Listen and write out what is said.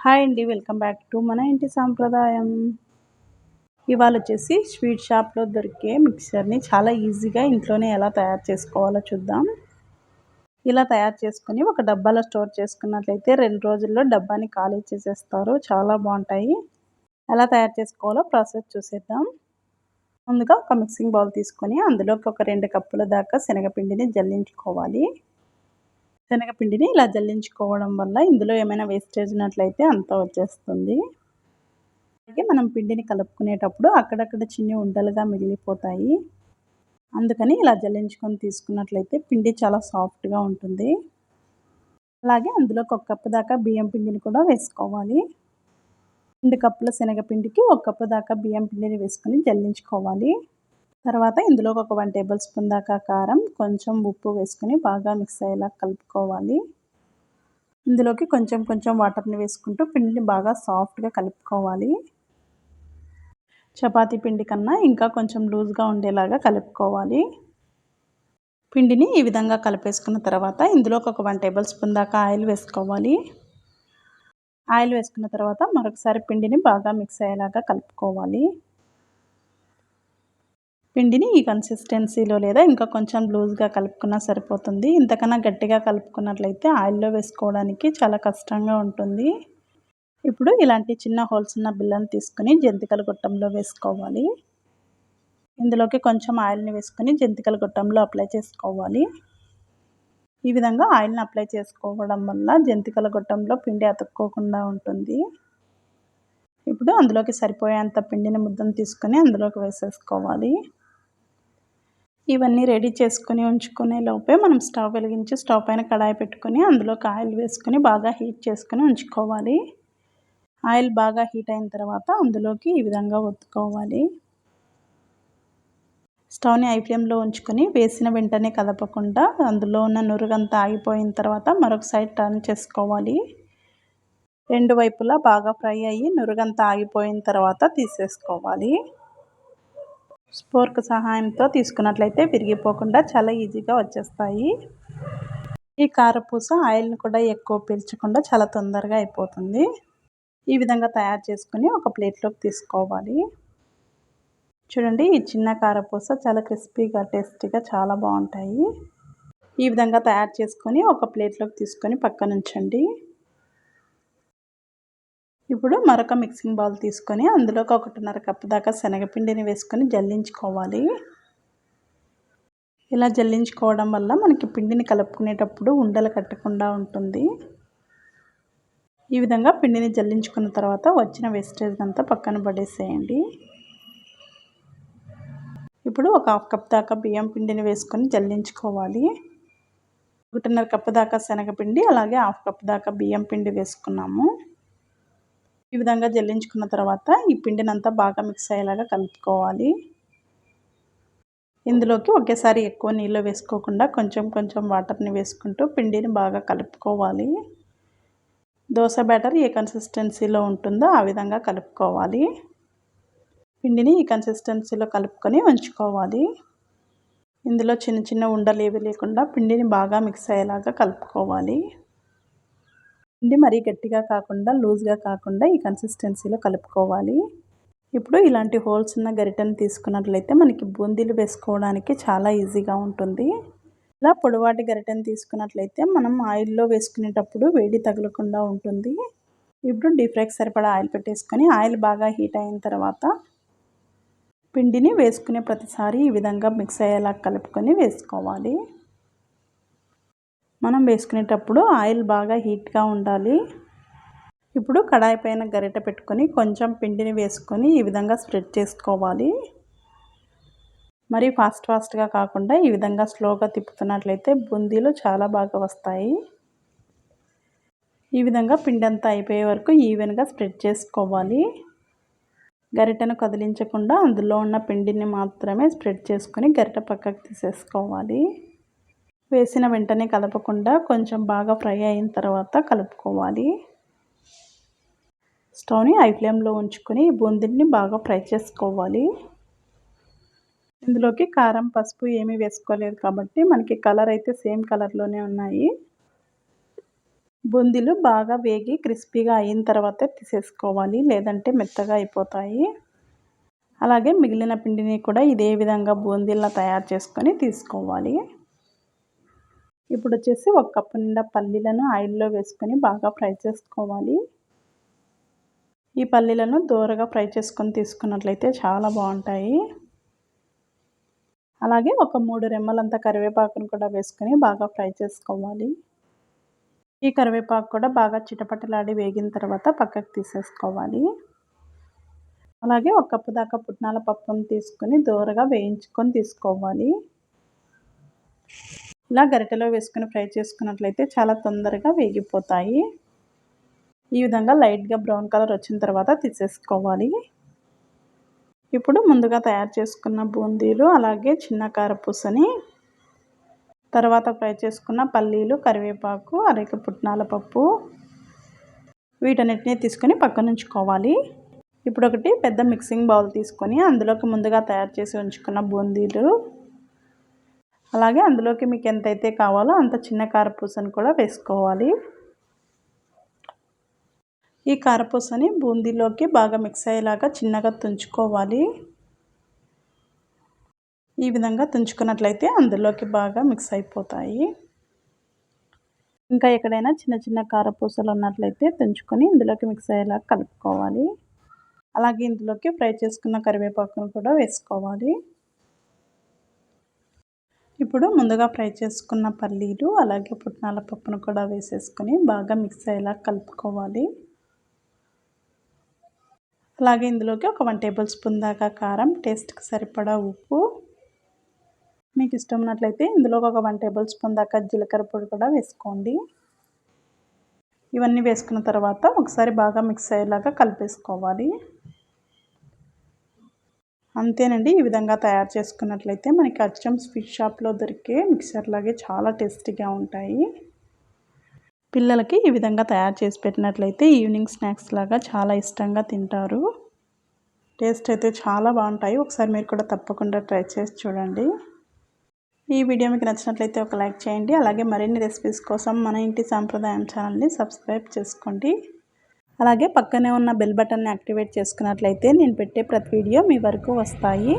Hi అండి welcome back to మన ఇంటి సాంప్రదాయం. ఇవాళ వచ్చేసి స్వీట్ షాప్లో దొరికే మిక్సర్ని చాలా ఈజీగా ఇంట్లోనే ఎలా తయారు చేసుకోవాలో చూద్దాం. ఇలా తయారు చేసుకుని ఒక డబ్బాలో స్టోర్ చేసుకున్నట్లయితే రెండు రోజుల్లో డబ్బాని ఖాళీ చేసేస్తారు. చాలా బాగుంటాయి. ఎలా తయారు చేసుకోవాలో ప్రాసెస్ చూసేద్దాం. ముందుగా ఒక మిక్సింగ్ బౌల్ తీసుకొని అందులోకి ఒక రెండు కప్పుల దాకా శనగపిండిని జల్లించుకోవాలి. శనగపిండిని ఇలా జల్లించుకోవడం వల్ల ఇందులో ఏమైనా వేస్టేజ్ ఉన్నట్లయితే అంతా వచ్చేస్తుంది. అలాగే మనం పిండిని కలుపుకునేటప్పుడు అక్కడక్కడ చిన్ని ఉండలుగా మిగిలిపోతాయి. అందుకని ఇలా జల్లించుకొని తీసుకున్నట్లయితే పిండి చాలా సాఫ్ట్గా ఉంటుంది. అలాగే అందులోకి ఒక కప్పు దాకా బియ్యం పిండిని కూడా వేసుకోవాలి. రెండు కప్పుల శనగపిండికి ఒక కప్పు దాకా బియ్యం పిండిని వేసుకొని జల్లించుకోవాలి. తర్వాత ఇందులో ఒక వన్ టేబుల్ స్పూన్ దాకా కారం కొంచెం ఉప్పు వేసుకొని బాగా మిక్స్ అయ్యేలా కలుపుకోవాలి. ఇందులోకి కొంచెం కొంచెం వాటర్ని వేసుకుంటూ పిండిని బాగా సాఫ్ట్గా కలుపుకోవాలి. చపాతీ పిండి కన్నా ఇంకా కొంచెం లూజ్గా ఉండేలాగా కలుపుకోవాలి. పిండిని ఈ విధంగా కలిపేసుకున్న తర్వాత ఇందులోకి ఒక వన్ టేబుల్ స్పూన్ దాకా ఆయిల్ వేసుకోవాలి. ఆయిల్ వేసుకున్న తర్వాత మరొకసారి పిండిని బాగా మిక్స్ అయ్యేలాగా కలుపుకోవాలి. పిండిని ఈ కన్సిస్టెన్సీలో లేదా ఇంకా కొంచెం లూజ్గా కలుపుకున్నా సరిపోతుంది. ఇంతకన్నా గట్టిగా కలుపుకున్నట్లయితే ఆయిల్లో వేసుకోవడానికి చాలా కష్టంగా ఉంటుంది. ఇప్పుడు ఇలాంటి చిన్న హోల్స్ ఉన్న బిల్లను తీసుకుని జంతికల గుట్టంలో వేసుకోవాలి. ఇందులోకి కొంచెం ఆయిల్ని వేసుకొని జంతికల గుట్టంలో అప్లై చేసుకోవాలి. ఈ విధంగా ఆయిల్ని అప్లై చేసుకోవడం వల్ల జంతికల గొట్టంలో పిండి అతుక్కోకుండా ఉంటుంది. ఇప్పుడు అందులోకి సరిపోయేంత పిండిని ముద్దను తీసుకొని అందులోకి వేసేసుకోవాలి. ఇవన్నీ రెడీ చేసుకుని ఉంచుకునే లోపే మనం స్టవ్ వెలిగించి స్టవ్ పైన కడాయి పెట్టుకొని అందులోకి ఆయిల్ వేసుకొని బాగా హీట్ చేసుకొని ఉంచుకోవాలి. ఆయిల్ బాగా హీట్ అయిన తర్వాత అందులోకి ఈ విధంగా ఒత్తుకోవాలి. స్టవ్ని ఐ ఫ్లేమ్లో ఉంచుకొని వేసిన వెంటనే కదపకుండా అందులో ఉన్న నురుగంతా ఆగిపోయిన తర్వాత మరొక సైడ్ టర్న్ చేసుకోవాలి. రెండు వైపులా బాగా ఫ్రై అయ్యి నురుగంతా ఆగిపోయిన తర్వాత తీసేసుకోవాలి. స్పోర్క్ సహాయంతో తీసుకున్నట్లయితే విరిగిపోకుండా చాలా ఈజీగా వచ్చేస్తాయి. ఈ కారపూస ఆయిల్ని కూడా ఎక్కువ పీల్చకుండా చాలా తొందరగా అయిపోతుంది. ఈ విధంగా తయారు చేసుకుని ఒక ప్లేట్లోకి తీసుకోవాలి. చూడండి ఈ చిన్న కారపూస చాలా క్రిస్పీగా టేస్టీగా చాలా బాగుంటాయి. ఈ విధంగా తయారు చేసుకొని ఒక ప్లేట్లోకి తీసుకొని పక్కనుంచండి. ఇప్పుడు మరొక మిక్సింగ్ బౌల్ తీసుకొని అందులోకి ఒకటిన్నర కప్పు దాకా శనగపిండిని వేసుకొని జల్లించుకోవాలి. ఇలా జల్లించుకోవడం వల్ల మనకి పిండిని కలుపుకునేటప్పుడు ఉండలు కట్టకుండా ఉంటుంది. ఈ విధంగా పిండిని జల్లించుకున్న తర్వాత వచ్చిన వేస్టేజ్ అంతా పక్కన పడేసేయండి. ఇప్పుడు ఒక హాఫ్ కప్ దాకా బియ్యం పిండిని వేసుకొని జల్లించుకోవాలి. ఒకటిన్నర కప్పు దాకా శనగపిండి అలాగే హాఫ్ కప్ దాకా బియ్యం పిండి వేసుకున్నాము. ఈ విధంగా జల్లించుకున్న తర్వాత ఈ పిండిని అంతా బాగా మిక్స్ అయ్యేలాగా కలుపుకోవాలి. ఇందులోకి ఒకేసారి ఎక్కువ నీళ్ళు వేసుకోకుండా కొంచెం కొంచెం వాటర్ని వేసుకుంటూ పిండిని బాగా కలుపుకోవాలి. దోశ బ్యాటర్ ఏ కన్సిస్టెన్సీలో ఉంటుందో ఆ విధంగా కలుపుకోవాలి. పిండిని ఈ కన్సిస్టెన్సీలో కలుపుకొని ఉంచుకోవాలి. ఇందులో చిన్న చిన్న ఉండలు ఏవి లేకుండా పిండిని బాగా మిక్స్ అయ్యేలాగా కలుపుకోవాలి. పిండి మరీ గట్టిగా కాకుండా లూజ్గా కాకుండా ఈ కన్సిస్టెన్సీలో కలుపుకోవాలి. ఇప్పుడు ఇలాంటి హోల్స్ ఉన్న గరిటెను తీసుకున్నట్లయితే మనకి బూందీలు వేసుకోవడానికి చాలా ఈజీగా ఉంటుంది. ఇలా పొడవాటి గరిటెను తీసుకున్నట్లయితే మనం ఆయిల్లో వేసుకునేటప్పుడు వేడి తగలకుండా ఉంటుంది. ఇప్పుడు డీప్ ఫ్రైకి సరిపడా ఆయిల్ పెట్టేసుకొని ఆయిల్ బాగా హీట్ అయిన తర్వాత పిండిని వేసుకునే ప్రతిసారి ఈ విధంగా మిక్స్ అయ్యేలా కలుపుకొని వేసుకోవాలి. మనం వేసుకునేటప్పుడు ఆయిల్ బాగా హీట్గా ఉండాలి. ఇప్పుడు కడాయి పైన గరిట పెట్టుకొని కొంచెం పిండిని వేసుకొని ఈ విధంగా స్ప్రెడ్ చేసుకోవాలి. మరి ఫాస్ట్ ఫాస్ట్గా కాకుండా ఈ విధంగా స్లోగా తిప్పుతున్నట్లయితే బూందీలు చాలా బాగా వస్తాయి. ఈ విధంగా పిండి అంతా అయిపోయే వరకు ఈవెన్గా స్ప్రెడ్ చేసుకోవాలి. గరిటను కదిలించకుండా అందులో ఉన్న పిండిని మాత్రమే స్ప్రెడ్ చేసుకొని గరిట పక్కకు తీసేసుకోవాలి. వేసిన వెంటనే కలపకుండా కొంచెం బాగా ఫ్రై అయిన తర్వాత కలుపుకోవాలి. స్టవ్ని ఐ ఫ్లేమ్లో ఉంచుకొని బూందీని బాగా ఫ్రై చేసుకోవాలి. ఇందులోకి కారం పసుపు ఏమీ వేసుకోలేదు కాబట్టి మనకి కలర్ అయితే సేమ్ కలర్లోనే ఉన్నాయి. బూందీలు బాగా వేగి క్రిస్పీగా అయిన తర్వాత తీసేసుకోవాలి లేదంటే మెత్తగా అయిపోతాయి. అలాగే మిగిలిన పిండిని కూడా ఇదే విధంగా బూందీలా తయారు చేసుకొని తీసుకోవాలి. ఇప్పుడు వచ్చేసి ఒక కప్పు నిండా పల్లీలను ఆయిల్లో వేసుకొని బాగా ఫ్రై చేసుకోవాలి. ఈ పల్లీలను దూరగా ఫ్రై చేసుకొని తీసుకున్నట్లయితే చాలా బాగుంటాయి. అలాగే ఒక మూడు రెమ్మలంత కరివేపాకును కూడా వేసుకొని బాగా ఫ్రై చేసుకోవాలి. ఈ కరివేపాకు కూడా బాగా చిటపటలాడి వేగిన తర్వాత పక్కకు తీసేసుకోవాలి. అలాగే ఒక కప్పు దాకా పుట్నాల పప్పును తీసుకొని దూరగా వేయించుకొని తీసుకోవాలి. ఇలా గరిటెలో వేసుకుని ఫ్రై చేసుకున్నట్లయితే చాలా తొందరగా వేగిపోతాయి. ఈ విధంగా లైట్గా బ్రౌన్ కలర్ వచ్చిన తర్వాత తీసేసుకోవాలి. ఇప్పుడు ముందుగా తయారు చేసుకున్న బూందీలు అలాగే చిన్న కారపూసని తర్వాత ఫ్రై చేసుకున్న పల్లీలు కరివేపాకు అరేక పుట్నాల పప్పు వీటన్నిటిని తీసుకొని పక్కనుంచుకోవాలి. ఇప్పుడు ఒకటి పెద్ద మిక్సింగ్ బౌల్ తీసుకొని అందులోకి ముందుగా తయారు చేసి ఉంచుకున్న బూందీలు అలాగే అందులోకి మీకు ఎంతైతే కావాలో అంత చిన్న కారపూసని కూడా వేసుకోవాలి. ఈ కారపూసని బూందీలోకి బాగా మిక్స్ అయ్యేలాగా చిన్నగా తుంచుకోవాలి. ఈ విధంగా తుంచుకున్నట్లయితే అందులోకి బాగా మిక్స్ అయిపోతాయి. ఇంకా ఎక్కడైనా చిన్న చిన్న కారపూసలు ఉన్నట్లయితే తుంచుకొని ఇందులోకి మిక్స్ అయ్యేలాగా కలుపుకోవాలి. అలాగే ఇందులోకి ఫ్రై చేసుకున్న కరివేపాకును కూడా వేసుకోవాలి. ఇప్పుడు ముందుగా ఫ్రై చేసుకున్న పల్లీలు అలాగే పుట్నాల పప్పును కూడా వేసేసుకొని బాగా మిక్స్ అయ్యేలా కలుపుకోవాలి. అలాగే ఇందులోకి ఒక వన్ టేబుల్ స్పూన్ దాకా కారం టేస్ట్కి సరిపడా ఉప్పు. మీకు ఇష్టం ఉన్నట్లయితే ఇందులోకి ఒక వన్ టేబుల్ స్పూన్ దాకా జీలకర్ర పొడి కూడా వేసుకోండి. ఇవన్నీ వేసుకున్న తర్వాత ఒకసారి బాగా మిక్స్ అయ్యేలాగా కలిపేసుకోవాలి. అంతేనండి. ఈ విధంగా తయారు చేసుకున్నట్లయితే మనకి అచ్చం స్వీట్ షాప్లో దొరికే మిక్సర్ లాగే చాలా టేస్టీగా ఉంటాయి. పిల్లలకి ఈ విధంగా తయారు చేసి పెట్టినట్లయితే ఈవినింగ్ స్నాక్స్ లాగా చాలా ఇష్టంగా తింటారు. టేస్ట్ అయితే చాలా బాగుంటాయి. ఒకసారి మీరు కూడా తప్పకుండా ట్రై చేసి చూడండి. ఈ వీడియో మీకు నచ్చినట్లయితే ఒక లైక్ చేయండి. అలాగే మరిన్ని రెసిపీస్ కోసం మన ఇంటి సాంప్రదాయం ఛానల్ని సబ్స్క్రైబ్ చేసుకోండి. అలాగే పక్కనే ఉన్న బెల్ బటన్ని యాక్టివేట్ చేసుకున్నట్లయితే నేను పెట్టే ప్రతి వీడియో మీ వరకు వస్తాయి.